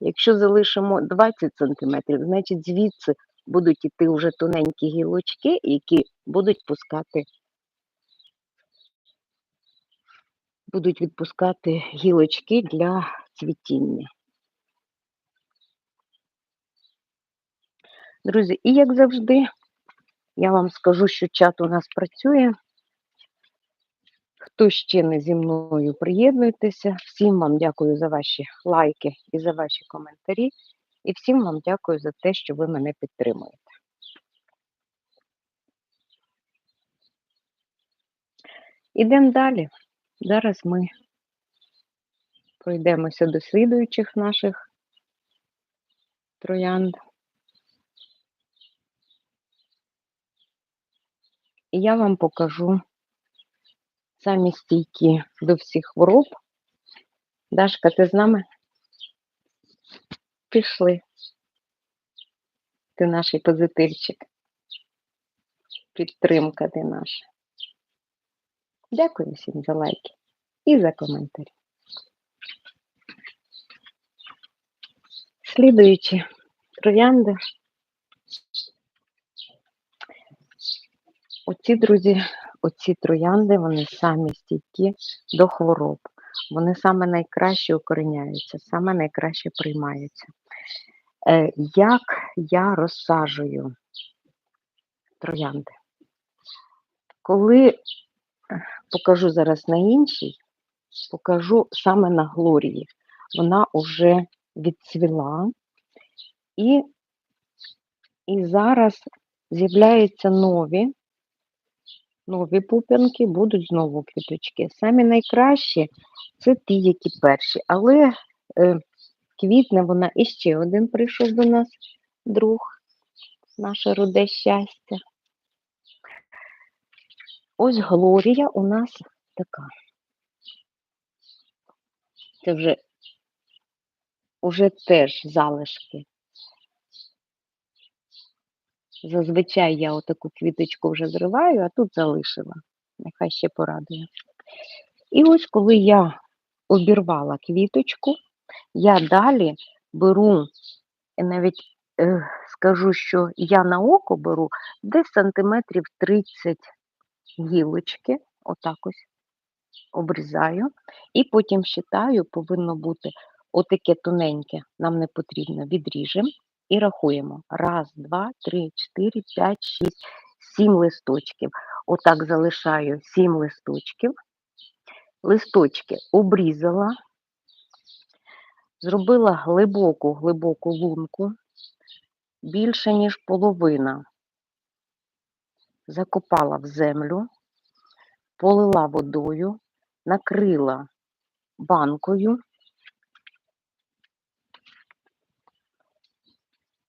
Якщо залишимо 20 см, значить звідси будуть іти вже тоненькі гілочки, які будуть пускати, будуть відпускати гілочки для цвітіння. Друзі, і як завжди, я вам скажу, що чат у нас працює. Хто ще не зі мною, приєднуйтеся. Всім вам дякую за ваші лайки і за ваші коментарі. І всім вам дякую за те, що ви мене підтримуєте. Ідемо далі. Зараз ми пройдемося до слідуючих наших троянд. І я вам покажу самі стійкі до всіх хвороб. Дашка, ти з нами? Пішли. Ти наш позитивчик. Підтримка ти наша. Дякую всім за лайки і за коментарі. Слідуючи троянди. Оці, друзі, оці троянди, вони самі стійкі до хвороб. Вони саме найкраще укореняються, саме найкраще приймаються. Е, Як я розсаджую троянди? Коли покажу зараз на іншій, покажу саме на Глорії. Вона вже відцвіла і, і зараз з'являються нові нові пуп'янки, будуть знову квіточки. Самі найкращі це ті, які перші. Але е, квітне вона і ще один прийшов до нас, друг, наше руде щастя. Ось Глорія у нас така. Це вже, вже теж залишки. Зазвичай я отаку квіточку вже зриваю, а тут залишила. Нехай ще порадує. І ось коли я обірвала квіточку, я далі беру, навіть е, скажу, що я на око беру десь сантиметрів 30 гілочки, отак ось обрізаю, і потім считаю, повинно бути отаке тоненьке, нам не потрібно, відріжемо і рахуємо. Раз, два, три, чотири, п'ять, шість, сім листочків. Отак залишаю сім листочків. Листочки обрізала, зробила глибоку, глибоку лунку, більше, ніж половина. Закопала в землю, полила водою, накрила банкою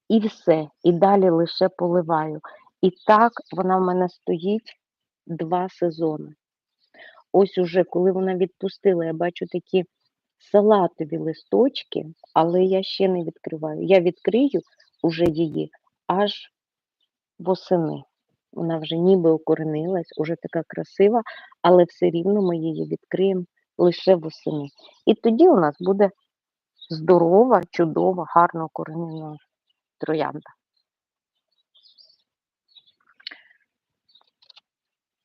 і все. І далі лише поливаю. І так вона в мене стоїть два сезони. Ось уже, коли вона відпустила, я бачу такі салатові листочки, але я ще не відкриваю. Я відкрию уже її аж восени. Вона вже ніби укоренилась, уже така красива, але все рівно ми її відкриємо лише восени. І тоді у нас буде здорова, чудова, гарно укоренена троянда.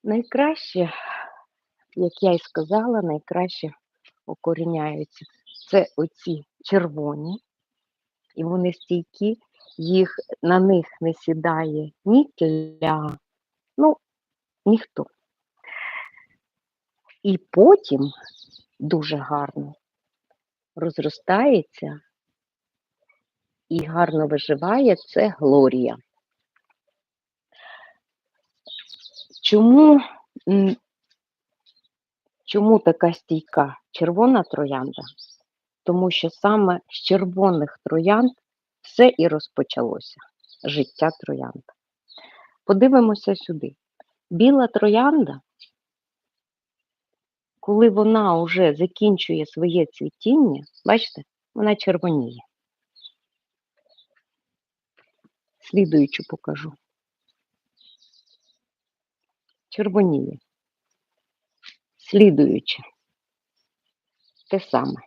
Найкраще, як я й сказала, найкраще укоріняються. Це оці червоні, і вони стійкі, їх на них не сідає ні тля, ну, ніхто. І потім дуже гарно розростається і гарно виживає це Глорія. Чому, чому така стійка червона троянда? Тому що саме з червоних троянд все і розпочалося життя троянда. Подивимося сюди. Біла троянда, коли вона вже закінчує своє цвітіння, бачите, вона червоніє. Слідуючу покажу. Червоніє. Слідуюче. Те саме.